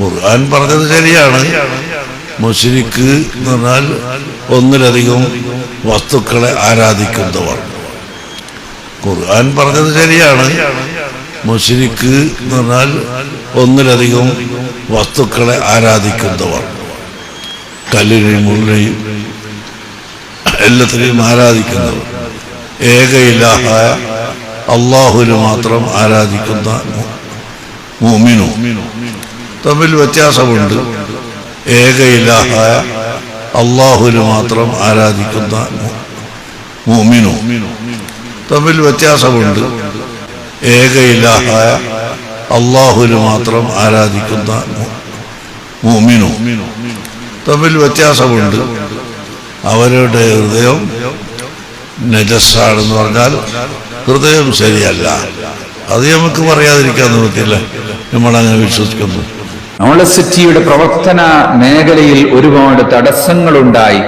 ഖുർആൻ പറഞ്ഞത് ശരിയാണ്. മുഷിരിക്ക് എന്ന് പറഞ്ഞാൽ ഒന്നിലധികം വസ്തുക്കളെ ആരാധിക്കുന്നവർ. ഖുർആൻ പറഞ്ഞത് ശരിയാണ്. മുഷിരിക്ക് എന്ന് പറഞ്ഞാൽ ഒന്നിലധികം വസ്തുക്കളെ ആരാധിക്കുന്നവർ. കല്ലിനെയും മുള്ളിനെയും എല്ലാത്തിനെയും ആരാധിക്കുന്നവർ. ഏകയിലാഹായ അള്ളാഹുവിന് മാത്രം ആരാധിക്കുന്ന മുഅ്മിനു. തമ്മിൽ വ്യത്യാസമുണ്ട്. ഇലാഹായ അള്ളാഹുവിന് മാത്രം ആരാധിക്കുന്ന മോമിനോ തമ്മിൽ വ്യത്യാസമുണ്ട്. ഇലാഹായ അള്ളാഹുവിന് മാത്രം ആരാധിക്കുന്ന മോമിനോ തമ്മിൽ വ്യത്യാസമുണ്ട്. അവരുടെ ഹൃദയം നജസ്സാണെന്ന് പറഞ്ഞാൽ ഹൃദയം ശരിയല്ല. അത് നമുക്ക് പറയാതിരിക്കാൻ നിവൃത്തിയില്ല. നമ്മളങ്ങനെ വിശ്വസിക്കുന്നു. നോളസിറ്റിയുടെ പ്രവർത്തന മേഖലയിൽ ഒരുപാട് തടസ്സങ്ങളുണ്ടായി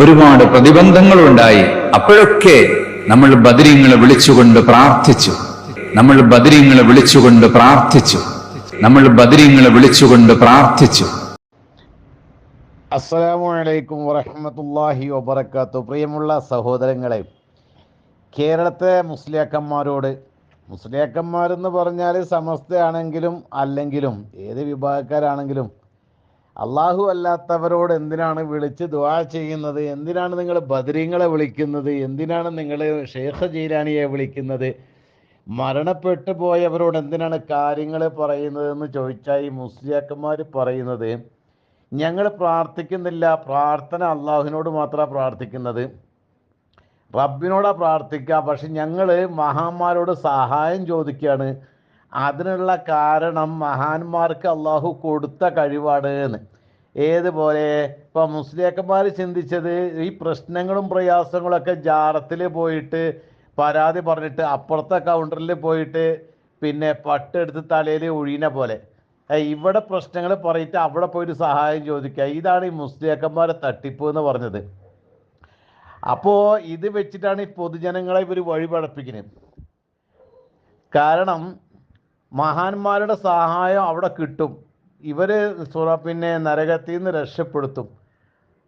ഒരുപാട് പ്രതിബന്ധങ്ങളുണ്ടായി. അപ്പോഴൊക്കെ നമ്മൾ ബദരീങ്ങളെ വിളിച്ചുകൊണ്ട് പ്രാർത്ഥിച്ചു. നമ്മൾ ബദരീങ്ങളെ വിളിച്ചുകൊണ്ട് പ്രാർത്ഥിച്ചു. നമ്മൾ ബദരീങ്ങളെ വിളിച്ചുകൊണ്ട് പ്രാർത്ഥിച്ചു. അസ്സലാമു അലൈക്കും വബറകാത്തു പ്രിയമുള്ള സഹോദരങ്ങളെ കേരളത്തെ മുസ്ലിയാക്കന്മാരോട് മുസ്ലിയാക്കന്മാരെന്ന് പറഞ്ഞാൽ സമസ്തയാണെങ്കിലും അല്ലെങ്കിലും ഏത് വിഭാഗക്കാരാണെങ്കിലും അള്ളാഹു അല്ലാത്തവരോട് എന്തിനാണ് വിളിച്ച് ദുവാ ചെയ്യുന്നത്? എന്തിനാണ് നിങ്ങൾ ബദരീങ്ങളെ വിളിക്കുന്നത്? എന്തിനാണ് നിങ്ങൾ ഷേഖ ജീരാനിയെ വിളിക്കുന്നത്? മരണപ്പെട്ടു പോയവരോട് എന്തിനാണ് കാര്യങ്ങൾ പറയുന്നത് എന്ന് ചോദിച്ചാൽ ഈ മുസ്ലിയാക്കന്മാർ പറയുന്നത്. ഞങ്ങൾ പ്രാർത്ഥിക്കുന്നില്ല. പ്രാർത്ഥന അള്ളാഹുവിനോട് മാത്രമാണ് പ്രാർത്ഥിക്കുന്നത്. റബ്ബിനോടാ പ്രാർത്ഥിക്കുക പക്ഷെ ഞങ്ങൾ മഹാന്മാരോട് സഹായം ചോദിക്കുകയാണ് അതിനുള്ള കാരണം മഹാന്മാർക്ക് അള്ളാഹു കൊടുത്ത കഴിവാണ് എന്ന് ഏതുപോലെ ഇപ്പം മുസ്ലിയാക്കന്മാർ ചിന്തിച്ചത് ഈ പ്രശ്നങ്ങളും പ്രയാസങ്ങളൊക്കെ ജാറത്തിൽ പോയിട്ട് പരാതി പറഞ്ഞിട്ട് അപ്പുറത്തെ കൗണ്ടറിൽ പോയിട്ട് പിന്നെ പട്ടെടുത്ത് തലയിൽ ഒഴിയുന്ന പോലെ. ഇവിടെ പ്രശ്നങ്ങൾ പറഞ്ഞിട്ട് അവിടെ പോയിട്ട് സഹായം ചോദിക്കുക ഇതാണ് ഈ മുസ്ലിയാക്കന്മാരെ തട്ടിപ്പ് എന്ന് പറഞ്ഞത്. അപ്പോൾ ഇത് വെച്ചിട്ടാണ് ഈ പൊതുജനങ്ങളെ ഇവർ വഴിപഴപ്പിക്കുന്നത് കാരണം മഹാന്മാരുടെ സഹായം അവിടെ കിട്ടും. ഇവർ പിന്നെ നരകത്തിൽ നിന്ന് രക്ഷപ്പെടുത്തും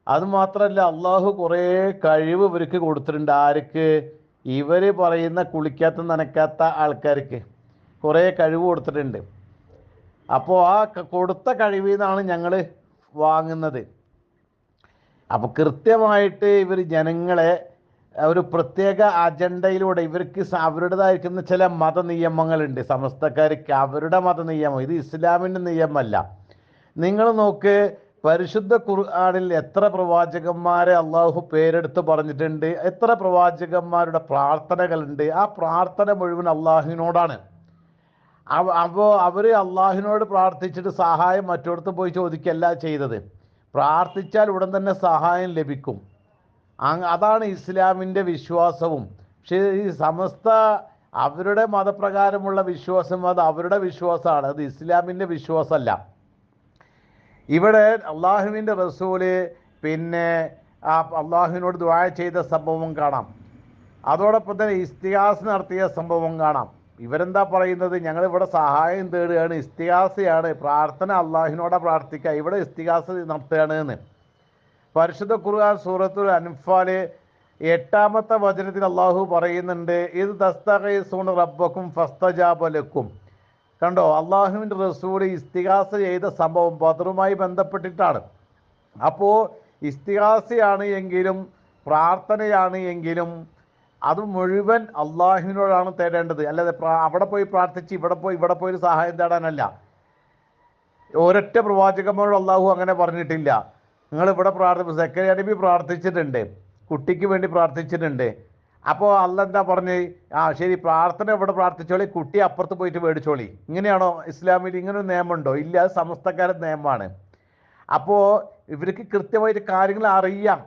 അതുമാത്രമല്ല അള്ളാഹു കുറേ കഴിവ് ഇവർക്ക് കൊടുത്തിട്ടുണ്ട്. ആർക്ക്? ഇവർ പറയുന്ന കുളിക്കാത്ത നനക്കാത്ത ആൾക്കാർക്ക് കുറേ കഴിവ് കൊടുത്തിട്ടുണ്ട്. അപ്പോൾ ആ കൊടുത്ത കഴിവിൽ നിന്നാണ് ഞങ്ങൾ വാങ്ങുന്നത്. അപ്പോൾ കൃത്യമായിട്ട് ഇവർ ജനങ്ങളെ ഒരു പ്രത്യേക അജണ്ടയിലൂടെ ഇവർക്ക് അവരുടേതായിരിക്കുന്ന ചില മത നിയമങ്ങളുണ്ട് സമസ്തക്കാർക്ക് അവരുടെ മത നിയമം ഇത് ഇസ്ലാമിന്റെ നിയമമല്ല. നിങ്ങൾ നോക്ക് പരിശുദ്ധ ഖുർആനിൽ എത്ര പ്രവാചകന്മാരെ അള്ളാഹു പേരെടുത്ത് പറഞ്ഞിട്ടുണ്ട് എത്ര പ്രവാചകന്മാരുടെ പ്രാർത്ഥനകളുണ്ട് ആ പ്രാർത്ഥന മുഴുവൻ അള്ളാഹുവിനോടാണ്. അപ്പോൾ അവർ അള്ളാഹുവിനോട് പ്രാർത്ഥിച്ചിട്ട് സഹായം മറ്റോടത്ത് പോയി ചോദിക്കല്ല ചെയ്തത്. പ്രാർത്ഥിച്ചാൽ ഉടൻ തന്നെ സഹായം ലഭിക്കും. അതാണ് ഇസ്ലാമിന്റെ വിശ്വാസവും. പക്ഷേ ഈ സമസ്ത അവരുടെ മതപ്രകാരമുള്ള വിശ്വാസം അത് അവരുടെ വിശ്വാസമാണ്. അത് ഇസ്ലാമിന്റെ വിശ്വാസമല്ല. ഇവിടെ അള്ളാഹുവിന്റെ റസൂൽ പിന്നെ ആ അള്ളാഹുവിനോട് ദ്വായ ചെയ്ത സംഭവം കാണാം. അതോടൊപ്പം തന്നെ ഇസ്തിഹാസ് നടത്തിയ സംഭവം കാണാം. ഇവരെന്താ പറയുന്നത്? ഞങ്ങൾ ഇവിടെ സഹായം തേടുകയാണ് ഇസ്തിഹാസയാണ് പ്രാർത്ഥന അള്ളാഹിനോടെ പ്രാർത്ഥിക്കുക. ഇവിടെ ഇസ്തിഹാസ നടത്തുകയാണ് എന്ന് പരിശുദ്ധ ഖുർആൻ സൂറത്തുൽ അൻഫാൽ എട്ടാമത്തെ വചനത്തിൽ അള്ളാഹു പറയുന്നുണ്ട് ഇത് ദസ്തഖീസൂൺ റബ്ബക്കും ഫസ്തജാബലക്കും കണ്ടോ? അള്ളാഹുവിന്റെ റസൂൽ ഇസ്തിഹാസ ചെയ്ത സംഭവം ബദറുമായി ബന്ധപ്പെട്ടിട്ടാണ്. അപ്പോൾ ഇസ്തിഹാസയാണ് എങ്കിലും പ്രാർത്ഥനയാണ് എങ്കിലും അത് മുഴുവൻ അള്ളാഹുവിനോടാണ് തേടേണ്ടത്. അല്ലാതെ അവിടെ പോയി പ്രാർത്ഥിച്ച് ഇവിടെ പോയി ഇവിടെ പോയി സഹായം തേടാനല്ല. ഒരൊറ്റ പ്രവാചകന്മാരോട് അള്ളാഹു അങ്ങനെ പറഞ്ഞിട്ടില്ല. നിങ്ങൾ ഇവിടെ പ്രാർത്ഥി സെക്രട്ടറി അടിപി പ്രാർത്ഥിച്ചിട്ടുണ്ട്. കുട്ടിക്ക് വേണ്ടി പ്രാർത്ഥിച്ചിട്ടുണ്ട്. അപ്പോൾ അല്ല എന്താ പറഞ്ഞ്? ആ ശരി പ്രാർത്ഥന ഇവിടെ പ്രാർത്ഥിച്ചോളി കുട്ടി അപ്പുറത്ത് പോയിട്ട് മേടിച്ചോളി. ഇങ്ങനെയാണോ ഇസ്ലാമിൽ ഇങ്ങനെ ഒരു നിയമമുണ്ടോ? ഇല്ല അത് സമസ്തക്കാരൻ നിയമമാണ്. അപ്പോൾ ഇവർക്ക് കൃത്യമായിട്ട് കാര്യങ്ങൾ അറിയാം.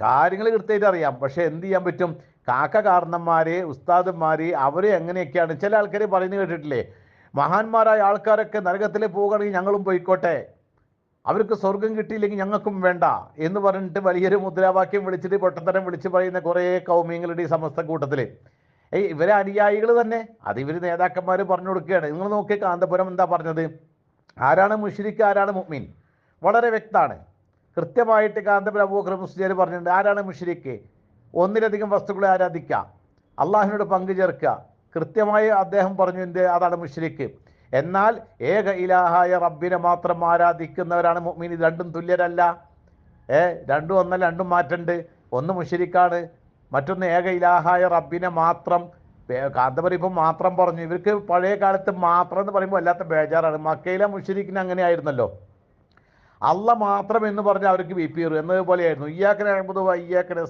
കാര്യങ്ങൾ കൃത്യമായിട്ട് അറിയാം. പക്ഷേ എന്ത് ചെയ്യാൻ പറ്റും? കാക്ക കാരണന്മാരെ ഉസ്താദന്മാരെ അവരെ എങ്ങനെയൊക്കെയാണ്? ചില ആൾക്കാർ പറയുന്നത് കേട്ടിട്ടില്ലേ? മഹാന്മാരായ ആൾക്കാരൊക്കെ നരകത്തിൽ പോകുകയാണെങ്കിൽ ഞങ്ങളും പോയിക്കോട്ടെ. അവർക്ക് സ്വർഗം കിട്ടിയില്ലെങ്കിൽ ഞങ്ങൾക്കും വേണ്ട എന്ന് പറഞ്ഞിട്ട് വലിയൊരു മുദ്രാവാക്യം വിളിച്ചിട്ട് പൊട്ടത്തരം വിളിച്ച് പറയുന്ന കുറേ കൗമ്യങ്ങളുടെ ഈ സമസ്ത കൂട്ടത്തിൽ ഏയ് ഇവരെ അനുയായികൾ തന്നെ. അത് ഇവർ നേതാക്കന്മാർ പറഞ്ഞു കൊടുക്കുകയാണ്. നിങ്ങൾ നോക്കി കാന്തപുരം എന്താ പറഞ്ഞത്? ആരാണ് മുഷിരിക്ക് ആരാണ് മുഅ്മിൻ? വളരെ വ്യക്തമാണ്. കൃത്യമായിട്ട് കാന്തപുരം അബൂബക്കർ മുസ്ലിയാർ പറഞ്ഞിട്ടുണ്ട്. ആരാണ് മുഷിരിക്ക്? ഒന്നിലധികം വസ്തുക്കളെ ആരാധിക്കുക അള്ളാഹിനോട് പങ്കു ചേർക്കുക. കൃത്യമായി അദ്ദേഹം പറഞ്ഞു എന്ത്? അതാണ് മുഷ്രിക്ക് എന്നാൽ ഏക ഇലാഹായ റബ്ബിനെ മാത്രം ആരാധിക്കുന്നവരാണ് മുഅ്മിൻ രണ്ടും തുല്യരല്ല. ഏ രണ്ടും ഒന്നല്ല രണ്ടും മാറ്റണ്ട്. ഒന്ന് മുഷിരിക്കാണ് മറ്റൊന്ന് ഏക ഇലാഹായ റബ്ബിനെ മാത്രം കാന്തപുരം ഇപ്പം മാത്രം പറഞ്ഞു. ഇവർക്ക് പഴയ കാലത്ത് മാത്രം എന്ന് പറയുമ്പോൾ അല്ലാത്ത ബേജാറാണ്. മക്കയിലെ മുഷിരിക്കിന് അങ്ങനെയായിരുന്നല്ലോ അല്ല മാത്രം എന്ന് പറഞ്ഞാൽ അവർക്ക് ബി പി എന്നതുപോലെയായിരുന്നു. ഇയാക്കനെ അഹമ്മദ് ഇയാക്കനെ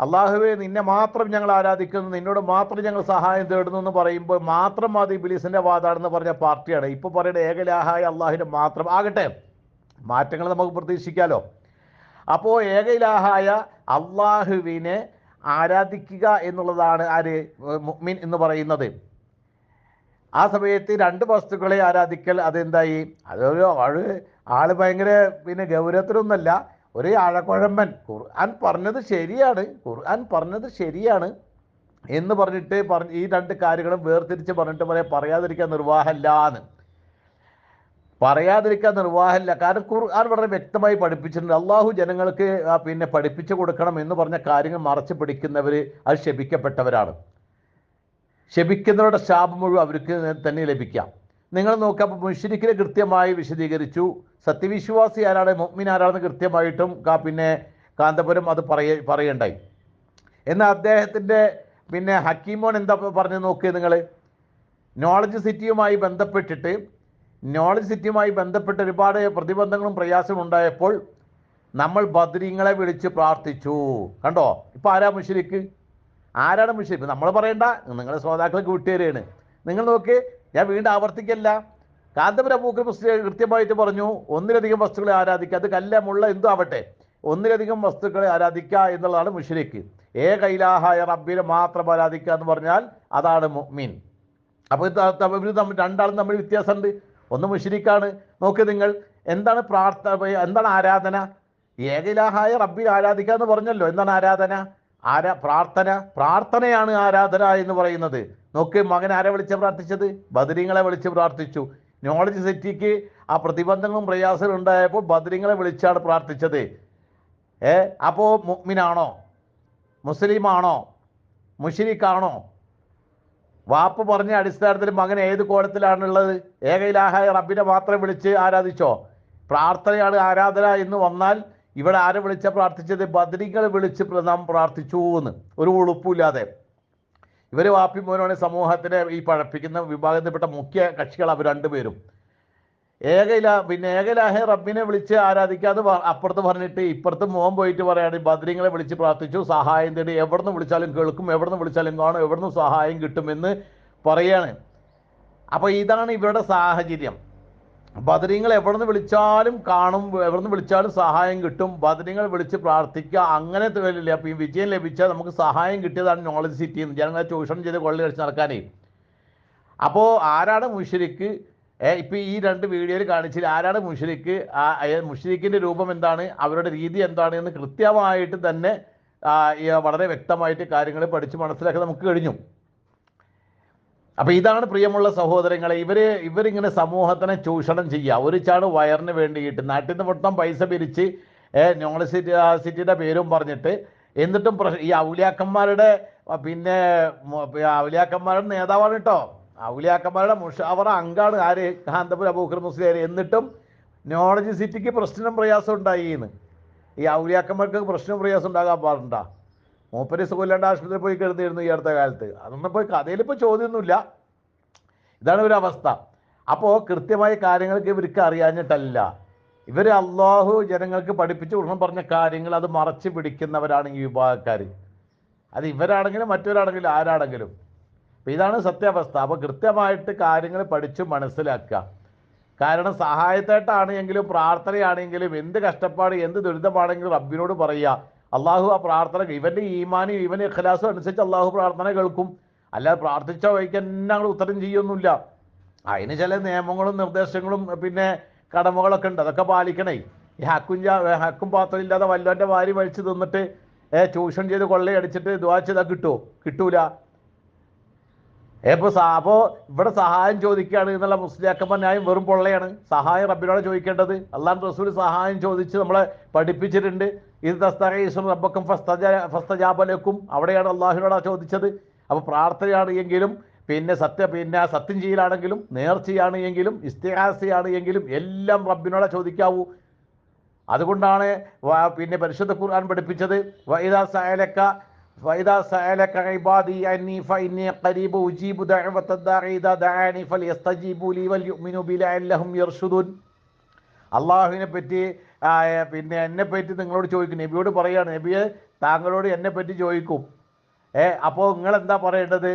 അള്ളാഹുവെ നിന്നെ മാത്രം ഞങ്ങൾ ആരാധിക്കുന്നു നിന്നോട് മാത്രം ഞങ്ങൾ സഹായം തേടുന്നു എന്ന് പറയുമ്പോൾ മാത്രം അത് ഇബിലിസിന്റെ വാദാണെന്ന് പറഞ്ഞ പാർട്ടിയാണ്. ഇപ്പോൾ പറയുന്ന ഏകലാഹായ അള്ളാഹുവിന്റെ മാത്രം ആകട്ടെ. മാറ്റങ്ങൾ നമുക്ക് പ്രതീക്ഷിക്കാലോ. അപ്പോൾ ഏകയിലാഹായ അള്ളാഹുവിനെ ആരാധിക്കുക എന്നുള്ളതാണ് ആര്? മുഅ്മിൻ എന്ന് പറയുന്നത്. ആ സമയത്ത് രണ്ട് വസ്തുക്കളെ ആരാധിക്കൽ അതെന്തായി? അതൊരു ആൾ ആൾ ഭയങ്കര പിന്നെ ഗൗരവത്തിലൊന്നല്ല ഒരു ആഴക്കുഴമ്പൻ. ഖുർആൻ പറഞ്ഞത് ശരിയാണ്. ഖുർആൻ പറഞ്ഞത് ശരിയാണ് എന്ന് പറഞ്ഞിട്ട് പറഞ്ഞ് ഈ രണ്ട് കാര്യങ്ങളും വേർതിരിച്ച് പറഞ്ഞിട്ട് പറയാം പറയാതിരിക്കാൻ നിർവാഹമില്ല എന്ന്. പറയാതിരിക്കാൻ നിർവാഹമില്ല. കാരണം ഖുർആൻ വളരെ വ്യക്തമായി പഠിപ്പിച്ചിട്ടുണ്ട്. അള്ളാഹു ജനങ്ങൾക്ക് പിന്നെ പഠിപ്പിച്ചു കൊടുക്കണം എന്ന് പറഞ്ഞ കാര്യങ്ങൾ മറച്ചു പിടിക്കുന്നവർ അത് ശപിക്കപ്പെട്ടവരാണ്. ശപിക്കുന്നവരുടെ ശാപം മുഴുവൻ അവർക്ക് തന്നെ ലഭിക്കാം. നിങ്ങൾ നോക്കുക മുഷിരിക്കിനെ കൃത്യമായി വിശദീകരിച്ചു. സത്യവിശ്വാസി ആരാണ് മുഗ്മിൻ ആരാണെന്ന് കൃത്യമായിട്ടും കാ- പിന്നെ കാന്തപുരം അത് പറയ പറയണ്ടായി. എന്നാൽ അദ്ദേഹത്തിന്റെ പിന്നെ ഹക്കീമോൻ എന്താ പറഞ്ഞു നോക്കിയത് നിങ്ങൾ. നോളജ് സിറ്റിയുമായി ബന്ധപ്പെട്ടിട്ട് നോളജ് സിറ്റിയുമായി ബന്ധപ്പെട്ട് ഒരുപാട് പ്രതിബന്ധങ്ങളും പ്രയാസവും ഉണ്ടായപ്പോൾ നമ്മൾ ബദ്രീങ്ങളെ വിളിച്ച് പ്രാർത്ഥിച്ചു. കണ്ടോ? ഇപ്പം ആരാ മുഷിരിക്ക്? ആരാണ് മുഷിരിക്ക്? നമ്മൾ പറയണ്ട. നിങ്ങളെ ശ്രോതാക്കളൊക്കെ വിട്ടുതരികയാണ് നിങ്ങൾ നോക്ക് ഞാൻ വീണ്ടും ആവർത്തിക്കല്ല. കാന്തപുര മുസ്ലിം കൃത്യമായിട്ട് പറഞ്ഞു ഒന്നിലധികം വസ്തുക്കളെ ആരാധിക്കുക. അത് കല്ല മുള്ള എന്തു ആവട്ടെ ഒന്നിലധികം വസ്തുക്കളെ ആരാധിക്കുക എന്നുള്ളതാണ് മുഷരിക്ക്. ഏ കൈലാഹായ റബ്ബിനെ മാത്രം ആരാധിക്കുക എന്ന് പറഞ്ഞാൽ അതാണ് മീൻ അപ്പോൾ തമ്മിൽ രണ്ടാളും തമ്മിൽ വ്യത്യാസമുണ്ട്. ഒന്ന് മുഷിരിക്കാണ്. നോക്ക് നിങ്ങൾ എന്താണ് പ്രാർത്ഥന എന്താണ് ആരാധന? ഏകലാഹായ റബ്ബിനെ ആരാധിക്കുക എന്ന് പറഞ്ഞല്ലോ. എന്താണ് ആരാധന? ആരാ? പ്രാർത്ഥന. പ്രാർത്ഥനയാണ് ആരാധന എന്ന് പറയുന്നത്. നോക്ക് മകൻ ആരെ വിളിച്ച് പ്രാർത്ഥിച്ചത്? ബദരീങ്ങളെ വിളിച്ച് പ്രാർത്ഥിച്ചു. നോളജ് സിറ്റിക്ക് ആ പ്രതിബന്ധങ്ങളും പ്രയാസങ്ങളും ഉണ്ടായപ്പോൾ ബദരീങ്ങളെ വിളിച്ചാണ് പ്രാർത്ഥിച്ചത്. ഏ? അപ്പോൾ മുഗ്മിനാണോ മുസ്ലിമാണോ? മുഷിരിക്കാണോ വാപ്പ് പറഞ്ഞ അടിസ്ഥാനത്തിൽ മകൻ ഏത് കോലത്തിലാണുള്ളത്? ഏകയിലാഹായ റബ്ബിനെ മാത്രം വിളിച്ച് ആരാധിച്ചോ? പ്രാർത്ഥനയാണ് ആരാധന എന്ന് വന്നാൽ ഇവിടെ ആരെ വിളിച്ച പ്രാർത്ഥിച്ചത്? ബദ്രികൾ വിളിച്ച് നാം പ്രാർത്ഥിച്ചു എന്ന്. ഒരു ഉളുപ്പില്ലാതെ ഇവർ വാപ്പി മോനാണ് സമൂഹത്തിനെ ഈ പഴപ്പിക്കുന്ന വിഭാഗത്തിൽപ്പെട്ട മുഖ്യ കക്ഷികൾ അവർ രണ്ടുപേരും. ഏകയില പിന്നെ ഏകലാഹെ റബ്ബിനെ വിളിച്ച് ആരാധിക്കാതെ അപ്പുറത്ത് പറഞ്ഞിട്ട് ഇപ്പുറത്ത് മോൻ പോയിട്ട് പറയാണ് ബദ്രീങ്ങളെ വിളിച്ച് പ്രാർത്ഥിച്ചു സഹായം തേടി എവിടുന്ന് വിളിച്ചാലും കേൾക്കും എവിടുന്ന് വിളിച്ചാലും കാണും എവിടുന്ന് സഹായം കിട്ടുമെന്ന് പറയാണ്. അപ്പോൾ ഇതാണ് ഇവരുടെ സാഹചര്യം. ബദരീങ്ങൾ എവിടെ നിന്ന് വിളിച്ചാലും കാണും എവിടെ നിന്ന് വിളിച്ചാലും സഹായം കിട്ടും. ബദരീങ്ങൾ വിളിച്ച് പ്രാർത്ഥിക്കുക. അങ്ങനെ തൊഴിലില്ല. അപ്പോൾ ഈ വിജയം ലഭിച്ചാൽ നമുക്ക് സഹായം കിട്ടിയതാണ് നോളജ് സിറ്റി എന്ന്. ജനങ്ങളെ ചൂഷണം ചെയ്ത് കൊള്ളി കളിച്ച് നടക്കാനേ. അപ്പോൾ ആരാണ് മുഷരിക്ക്? ഇപ്പം ഈ രണ്ട് വീഡിയോയിൽ കാണിച്ചിൽ ആരാണ് മുഷരിക്ക്? മുഷരിക്കിന്റെ രൂപം എന്താണ്? അവരുടെ രീതി എന്താണ്? എന്ന് കൃത്യമായിട്ട് തന്നെ വളരെ വ്യക്തമായിട്ട് കാര്യങ്ങൾ പഠിച്ച് മനസ്സിലാക്കി നമുക്ക് കഴിഞ്ഞു. അപ്പൊ ഇതാണ് പ്രിയമുള്ള സഹോദരങ്ങളെ ഇവർ ഇവരിങ്ങനെ സമൂഹത്തിനെ ചൂഷണം ചെയ്യുക. ഒരു ചാട് വയറിന് വേണ്ടിയിട്ട് നാട്ടിൽ നിന്ന് മൊത്തം പൈസ പിരിച്ച് യൂണിവേഴ്സിറ്റി സിറ്റിയുടെ പേരും പറഞ്ഞിട്ട് എന്നിട്ടും ഈ ഔലിയാക്കന്മാരുടെ പിന്നെ ഔലിയാക്കന്മാരുടെ നേതാവാണ് കേട്ടോ ഔലിയാക്കന്മാരുടെ മുഷാവറ അങ്കാണ് ആര്? ഖാന്തപുര അബൂഖർ മുസ്ലിയാർ എന്നിട്ടും നോളജ് സിറ്റിക്ക് പ്രശ്നം പ്രയാസം ഉണ്ടായി എന്ന് ഈ ഔലിയാക്കന്മാർക്ക് പ്രശ്നം പ്രയാസം ഉണ്ടാകാൻ പാടുണ്ടാ? മൂപ്പര് സുഖമില്ലാണ്ട് ആശുപത്രിയിൽ പോയി കിടന്നിരുന്നു ഈ അടുത്ത കാലത്ത്. അതൊന്നും പോയി കഥയിലിപ്പോൾ ചോദ്യമൊന്നുമില്ല. ഇതാണ് ഒരു അവസ്ഥ. അപ്പോൾ കൃത്യമായ കാര്യങ്ങൾക്ക് ഇവർക്ക് അറിയാഞ്ഞിട്ടല്ല. ഇവർ അള്ളാഹു ജനങ്ങൾക്ക് പഠിപ്പിച്ച് ഉടനെ പറഞ്ഞ കാര്യങ്ങൾ അത് മറച്ചു പിടിക്കുന്നവരാണ് ഈ വിഭാഗക്കാർ അത് ഇവരാണെങ്കിലും മറ്റൊരാണെങ്കിലും ആരാണെങ്കിലും. അപ്പോൾ ഇതാണ് സത്യാവസ്ഥ. അപ്പോൾ കൃത്യമായിട്ട് കാര്യങ്ങൾ പഠിച്ച് മനസ്സിലാക്കുക. കാരണം സഹായത്തായിട്ടാണെങ്കിലും പ്രാർത്ഥനയാണെങ്കിലും എന്ത് കഷ്ടപ്പാട് എന്ത് ദുരിതമാണെങ്കിലും റബ്ബിനോട് പറയുക. അള്ളാഹു ആ പ്രാർത്ഥന ഇവന്റെ ഈമാനും ഇവന്റെ ഇഖലാസും അനുസരിച്ച് അള്ളാഹു പ്രാർത്ഥന കേൾക്കും. അല്ലാതെ പ്രാർത്ഥിച്ച വഴിക്ക് തന്നെ അങ്ങോട്ട് ഉത്തരം ചെയ്യൊന്നുമില്ല അതിന് ചില നിയമങ്ങളും നിർദ്ദേശങ്ങളും പിന്നെ കടമകളൊക്കെ ഉണ്ട്. അതൊക്കെ പാലിക്കണേ. ഈ ഹക്കും ഹക്കും പാത്രം ഇല്ലാതെ വല്ലവന്റെ വാരി വലിച്ചു തിന്നിട്ട് ചൂഷണം ചെയ്ത് കൊള്ളയടിച്ചിട്ട് ദ്വാ ചെയ്താൽ കിട്ടുമോ കിട്ടൂല. ഇപ്പൊ അപ്പോ ഇവിടെ സഹായം ചോദിക്കുകയാണ് എന്നുള്ള മുസ്ലിയാക്കന്മാർ ന്യായം വെറും പൊള്ളയാണ്. സഹായം റബ്ബിനോട് ചോദിക്കേണ്ടത്. അള്ളാൻ റസൂൽ സഹായം ചോദിച്ച് നമ്മളെ പഠിപ്പിച്ചിട്ടുണ്ട്. ഇത് തസ്തീസും റബ്ബക്കും ഫസ്തജാബലക്കും അവിടെയാണ് അള്ളാഹുനോട് ചോദിച്ചത്. അപ്പൊ പ്രാർത്ഥനയാണ് എങ്കിലും പിന്നെ സത്യ പിന്നെ സത്യം ചെയ്യലാണെങ്കിലും നേർച്ചയാണ് എങ്കിലും ഇസ്തിഹാസയാണ് എങ്കിലും എല്ലാം റബ്ബിനോടെ ചോദിക്കാവൂ. അതുകൊണ്ടാണ് പിന്നെ പരിശുദ്ധ ഖുർആൻ പഠിപ്പിച്ചത്. വൈദാ സഅലക വൈദാ سألك عبادي അന്നി فإني ഖരീബു أجيب دعوة ദാഇ إذا دعاني فليستجيبوا لي وليؤمنوا بي لعلهم يرشدون. അള്ളാഹുവിനെ പറ്റി പിന്നെ എന്നെ പറ്റി നിങ്ങളോട് ചോദിക്കും. നബിയോട് പറയുകയാണ് നബിയെ താങ്കളോട് എന്നെ പറ്റി ചോദിക്കും. ഏ അപ്പോൾ നിങ്ങൾ എന്താ പറയേണ്ടത്?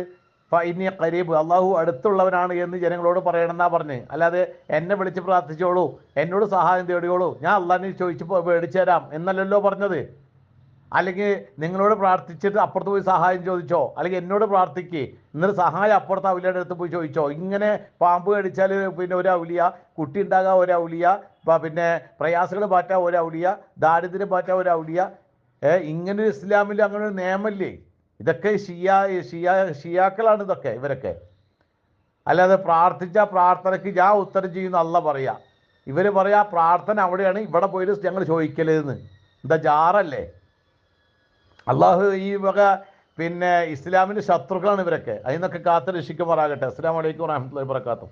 ഇനി കരീബ് അള്ളാഹു അടുത്തുള്ളവനാണ് എന്ന് ജനങ്ങളോട് പറയണമെന്നാ പറഞ്ഞ്. അല്ലാതെ എന്നെ വിളിച്ച് പ്രാർത്ഥിച്ചോളൂ എന്നോട് സഹായം തേടിയോളൂ ഞാൻ അള്ളാഹിനെ ചോദിച്ച് മേടിച്ചു തരാം എന്നല്ലല്ലോ പറഞ്ഞത്. അല്ലെങ്കിൽ നിങ്ങളോട് പ്രാർത്ഥിച്ചിട്ട് അപ്പുറത്ത് പോയി സഹായം ചോദിച്ചോ അല്ലെങ്കിൽ എന്നോട് പ്രാർത്ഥിക്ക് എന്നിട്ട് സഹായം അപ്പുറത്ത് അവലിയുടെ അടുത്ത് പോയി ചോദിച്ചോ. ഇങ്ങനെ പാമ്പ് കടിച്ചാൽ പിന്നെ ഒരു അവലിയ കുട്ടി ഉണ്ടാകാൻ ഒരു അവലിയ പിന്നെ പ്രയാസങ്ങൾ മാറ്റാൻ ഒരു അവലിയ ദാരിദ്ര്യം മാറ്റാൻ ഒരു അവലിയ. ഇങ്ങനെ ഇസ്ലാമിൽ അങ്ങനെ ഒരു നിയമല്ലേ? ഇതൊക്കെ ഷിയാ ഷിയാ ഷിയാക്കളാണ് ഇതൊക്കെ ഇവരൊക്കെ. അല്ലാതെ പ്രാർത്ഥിച്ച പ്രാർത്ഥനയ്ക്ക് ഞാൻ ഉത്തരം ചെയ്യുന്ന അല്ല പറയാ. ഇവർ പറയാ പ്രാർത്ഥന അവിടെയാണ് ഇവിടെ പോയിട്ട് ഞങ്ങൾ ചോദിക്കലേന്ന് എന്താ ജാറല്ലേ? അള്ളാഹു ഈ വക പിന്നെ ഇസ്ലാമിന്റെ ശത്രുക്കളാണ് ഇവരൊക്കെ. അതിൽ നിന്നൊക്കെ കാത്ത് രക്ഷിക്കുമാറാകട്ടെ അസ്സാം വലൈക്കും വാഹമത്തല്ലാ വാത്തു